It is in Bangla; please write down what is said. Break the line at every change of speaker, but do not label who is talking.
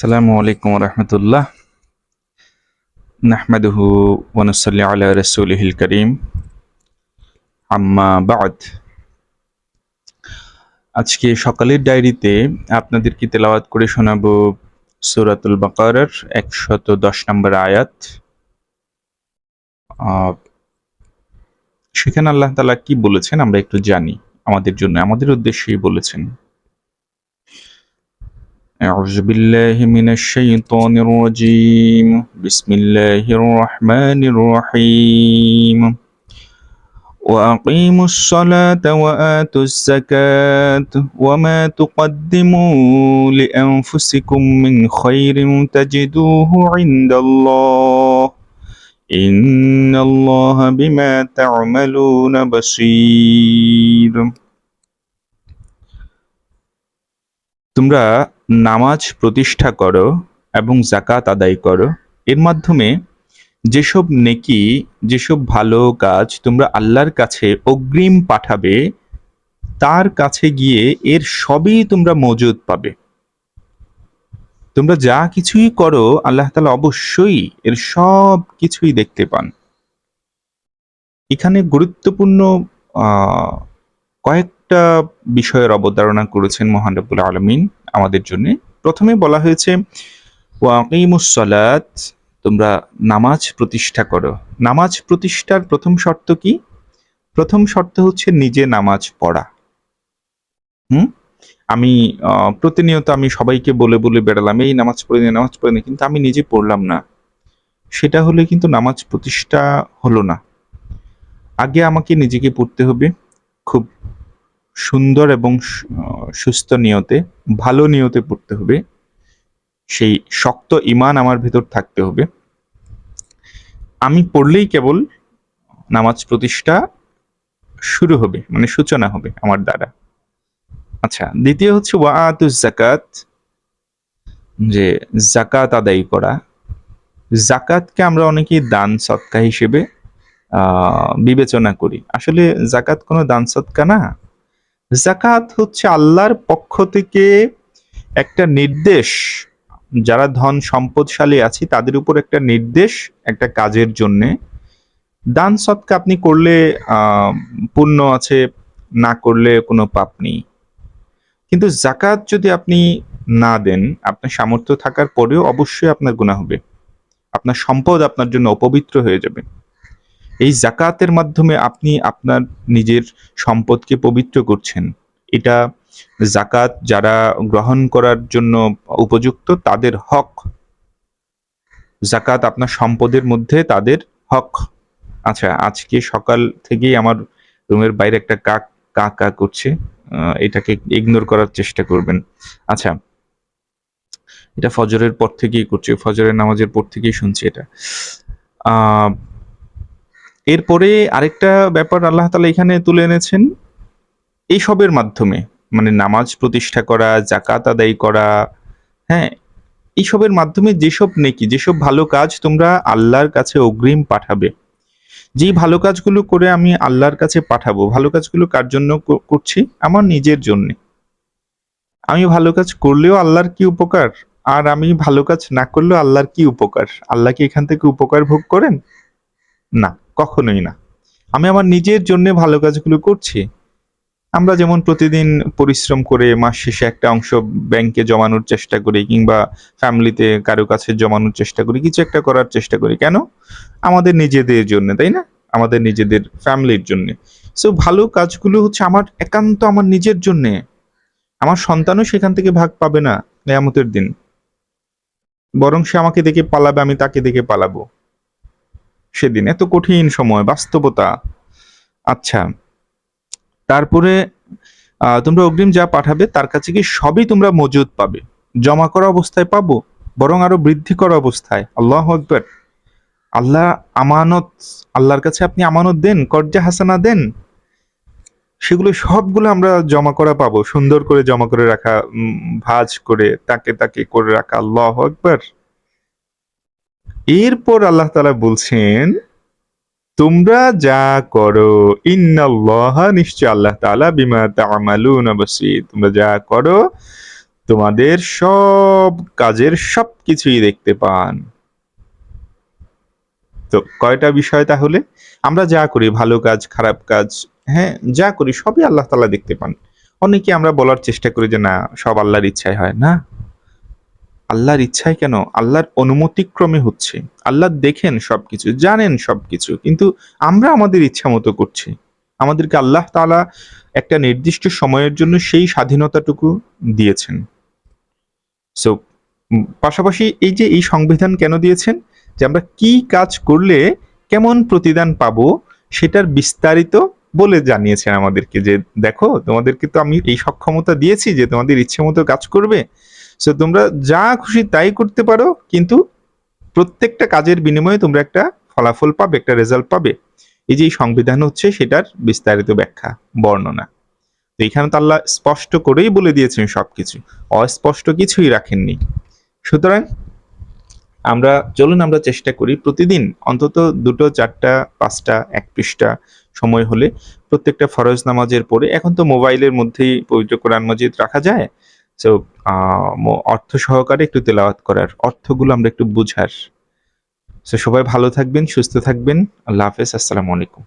সালামু আলাইকুম রহমতুল্লাহ নাহমাদুহু ওয়ানুসাল্লি আলা রসুলহিল করিম আম্মা বাদ আজকে সকালের ডায়েরিতে আপনাদের কি তেলাওয়াত করে শোনাব সুরাতুল বাকারার একশত দশ নম্বর আয়াত। সেখানে আল্লাহ তালা কি বলেছেন আমরা একটু জানি। আমাদের জন্য, আমাদের উদ্দেশ্যেই বলেছেন। أعوذ بالله من الشيطان الرجيم. بسم الله الرحمن الرحيم. وأقيموا الصلاة وآتوا الزكاة وما تقدموا لأنفسكم من خير تجدوه عند الله. إن الله بما تعملون بصير. تمرأ নামাজ প্রতিষ্ঠা করো এবং জাকাত আদায় করো। এর মাধ্যমে যেসব নেকি, যেসব ভালো কাজ তোমরা আল্লাহর কাছে অগ্রিম পাঠাবে, তার কাছে গিয়ে এর সবই তোমরা মজুদ পাবে। তোমরা যা কিছুই করো, আল্লাহ তালা অবশ্যই এর সব কিছুই দেখতে পান। এখানে গুরুত্বপূর্ণ কয়েকটা বিষয়ের অবতারণা করেছেন মহান রব্বুল আলমিন। আমাদের জন্য। প্রথমে বলা হয়েছে ওয়াকিমুস সালাত তোমরা নামাজ প্রতিষ্ঠা করো। নামাজ প্রতিষ্ঠার প্রথম শর্ত কি? প্রথম শর্ত হচ্ছে নিজে নামাজ পড়া। হুম? আমি প্রতিনিয়ত আমি সবাইকে বলে বলে বেড়ালাম, এই নামাজ পড়ে নে, নামাজ পড়ে নে কিন্তু আমি নিজে পড়লাম না। সেটা হলে কিন্তু নামাজ প্রতিষ্ঠা হলো না। আগে আমাকে নিজেকে পড়তে হবে, খুব সুন্দর এবং সুস্থ নিয়তে, ভালো নিয়তে পড়তে হবে। সেই শক্ত ইমান আমার ভেতর থাকতে হবে। আমি পড়লেই কেবল নামাজ প্রতিষ্ঠা শুরু হবে মানে সূচনা হবে আমার দ্বারা। আচ্ছা দ্বিতীয় হচ্ছে ওয়াআতুজ জাকাত যে জাকাত আদায় করা। জাকাতকে আমরা অনেকেই দান সৎকা হিসেবে বিবেচনা করি। আসলে জাকাত কোনো দান সৎকা না। জাকাত হচ্ছে আল্লাহর পক্ষ থেকে একটা নির্দেশ। যারা ধন সম্পদশালী আছে, তাদের উপর একটা নির্দেশ একটা কাজের জন্য। দান সৎকা আপনি করলে পুণ্য আছে, না করলে কোনো পাপ নেই। কিন্তু জাকাত যদি আপনি না দেন, আপনার সামর্থ্য থাকার পরেও অবশ্যই আপনার গুনাহ হবে। আপনার সম্পদ আপনার জন্য অপবিত্র হয়ে যাবে। এই জাকাতের মাধ্যমে আপনি আপনার নিজের সম্পদকে পবিত্র করছেন। এটা জাকাত যারা গ্রহণ করার জন্য উপযুক্ত, তাদের হক। জাকাত আপনার সম্পদের মধ্যে তাদের হক। আচ্ছা আজকে সকাল থেকেই আমার রুমের বাইরে একটা কাক কা কা করছে এটাকে ইগনোর করার চেষ্টা করবেন। আচ্ছা এটা ফজরের পর থেকেই করছে। ফজরের নামাজের পর থেকেই শুনছি এটা। এরপরে আরেকটা ব্যাপার আল্লাহ তাআলা এখানে তুলে এনেছেন। এইসবের মাধ্যমে মানে নামাজ প্রতিষ্ঠা করা জাকাত আদায় করা হ্যাঁ এইসবের মাধ্যমে যেসব নেকি, যেসব ভালো কাজ তোমরা আল্লাহর কাছে অগ্রিম পাঠাবে, যেই ভালো কাজগুলো করে আমি আল্লাহর কাছে পাঠাবো, ভালো কাজগুলো কার জন্য কর- করছি? আমার নিজের জন্য। আমি ভালো কাজ করলেও আল্লাহর কি উপকার? আর আমি ভালো কাজ না করলেও আল্লাহর কি উপকার? আল্লাহ কি এখান থেকে উপকার ভোগ করেন? না। কখনোই না। আমি আমার নিজের জন্য ভালো কাজগুলো করছি। আমরা যেমন প্রতিদিন পরিশ্রম করে মাস শেষে একটা অংশ ব্যাংকে জমানোর চেষ্টা করি কিংবা ফ্যামিলিতে কারও কাছে জমানোর চেষ্টা করি, কিছু একটা করার চেষ্টা করি। কেন? আমাদের নিজেদের জন্য, তাই না? আমাদের নিজেদের ফ্যামিলির জন্য। সো ভালো কাজগুলো হচ্ছে আমার একান্ত আমার নিজের জন্যে। আমার সন্তানও সেখান থেকে ভাগ পাবে না, নেয়ামতের দিন। বরং সে আমাকে দেখে পালাবে, আমি তাকে দেখে পালাবো। সেদিন এত কঠিন সময়, বাস্তবতা। আচ্ছা তারপরে তোমরা অগ্রিম যা পাঠাবে, তার কাছে কি সবই তোমরা মজুদ পাবে? জমা করা অবস্থায় পাবো, বরং আরও বৃদ্ধি করা অবস্থায়? আল্লাহ আকবার। আল্লাহ আমানত, আল্লাহর কাছে আপনি আমানত দেন, কর্জা হাসানা দেন। সেগুলো সবগুলো আমরা জমা করা পাবো, সুন্দর করে জমা করে রাখা ভাঁজ করে, তাকে তাকে করে রাখা, আল্লাহ আকবার। এরপর আল্লাহ তাআলা বলছেন, তোমরা যা করো, ইন্নাল্লাহা নিশ্চয় আল্লাহ তাআলা বিমা তা'মালুনা বাসীর। তোমরা যা করো, তোমাদের সব কাজের সব কিছুই দেখতে পান। তো কয়টা বিষয় তাহলে? আমরা যা করি, ভালো কাজ, খারাপ কাজ হ্যাঁ যা করি, সবই আল্লাহ তালা দেখতে পান। অনেকে আমরা বলার চেষ্টা করি যে, না, সব আল্লাহর ইচ্ছায় হয়, না? আল্লাহর ইচ্ছায় কেন? আল্লাহর অনুমতিক্রমে হচ্ছে। আল্লাহ দেখেন সবকিছু, জানেন সবকিছু, কিন্তু আমরা আমাদের ইচ্ছা মতো করছি। আমাদেরকে আল্লাহ তাআলা একটা নির্দিষ্ট সময়ের জন্য সেই স্বাধীনতাটুকু দিয়েছেন। সো পাশাপাশি এই যে এই সংবিধান কেন দিয়েছেন? যে আমরা কি কাজ করলে কেমন প্রতিদান পাবো সেটার বিস্তারিত বলে জানিয়েছেন আমাদেরকে যে, দেখো, তোমাদেরকে তো আমি এই সক্ষমতা দিয়েছি যে তোমাদের ইচ্ছে মতো কাজ করবে। সো তোমরা যা খুশি তাই করতে পারো, কিন্তু প্রত্যেকটা কাজের বিনিময়ে তোমরা একটা ফলাফল পাবে, একটা রেজাল্ট পাবে। এই যে সংবিধান হচ্ছে সেটার বিস্তারিত ব্যাখ্যা, বর্ণনা। তো এখানে তো আল্লাহ স্পষ্ট করেই বলে দিয়েছেন সবকিছু। অস্পষ্ট কিছুই রাখেননি। সুতরাং আমরা, চলুন আমরা চেষ্টা করি প্রতিদিন, অন্তত দুটো, চারটা, পাঁচটা, এক পৃষ্ঠা সময় হলে প্রত্যেকটা ফরজ নামাজের পরে, এখন তো মোবাইলের মধ্যেই পবিত্র কোরআন মজিদ রাখা যায় সো অর্থ সহকারে একটু তেলাওয়াত করার অর্থগুলো আমরা একটু বুঝার। সো সবাই ভালো থাকবেন, সুস্থ থাকবেন। আল্লাহ হাফেজ, আসসালামু আলাইকুম।